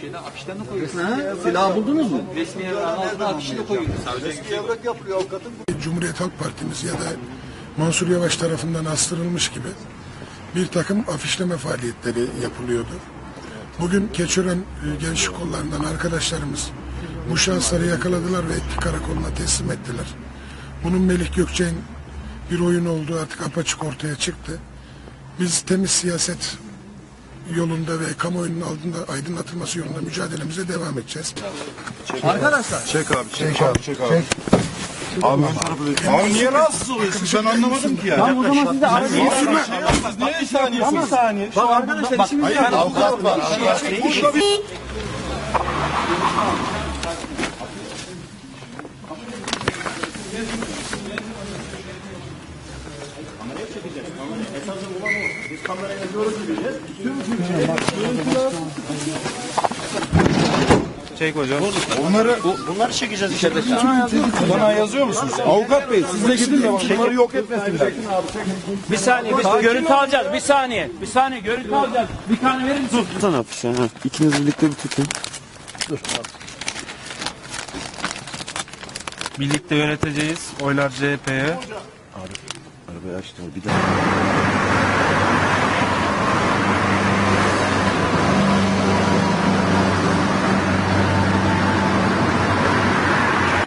Şeyden afişten de koyuyorsunuz. Ha? Silah buldunuz mu? Resmi altına afişi de koyuyorsunuz. Sadece Evrak yapılıyor avukatın. Cumhuriyet Halk Partimiz ya da Mansur Yavaş tarafından astırılmış gibi bir takım afişleme faaliyetleri yapılıyordu. Bugün Keçören e, Gençlik Kollarından arkadaşlarımız bu şahısları yakaladılar ve Etki Karakolu'na teslim ettiler. Bunun Melih Gökçek'in bir oyun olduğu artık apaçık ortaya çıktı. Biz temiz siyaset yolunda ve kamuoyunun altında aydınlatılması yolunda mücadelemize devam edeceğiz. Arkadaşlar. Çek abi, çek, abi, çek abi. Abi ön tarafı. Abi niye rahatsız oluyorsun? Ben anlamadım ki ya. Tamam o zaman siz de arayın. Niye bir saniye? Bir saniye. Bak arkadaşlar işimiz var. Avukat var. Burada bir... Çek hocam. Onları bunları çekeceğiz içeride. Bana yazıyor musunuz? Avukat bey siz de gidin de bunları yok etmesinler. Bir saniye, bir görüntü alacağız. Bir saniye, bir saniye görüntü alacağız. Bir tane verir misin? Tutan hapis. İkiniz birlikte bir tutun. Birlikte yöneteceğiz. Oylar CHP'ye. Arabayı açtım bir daha.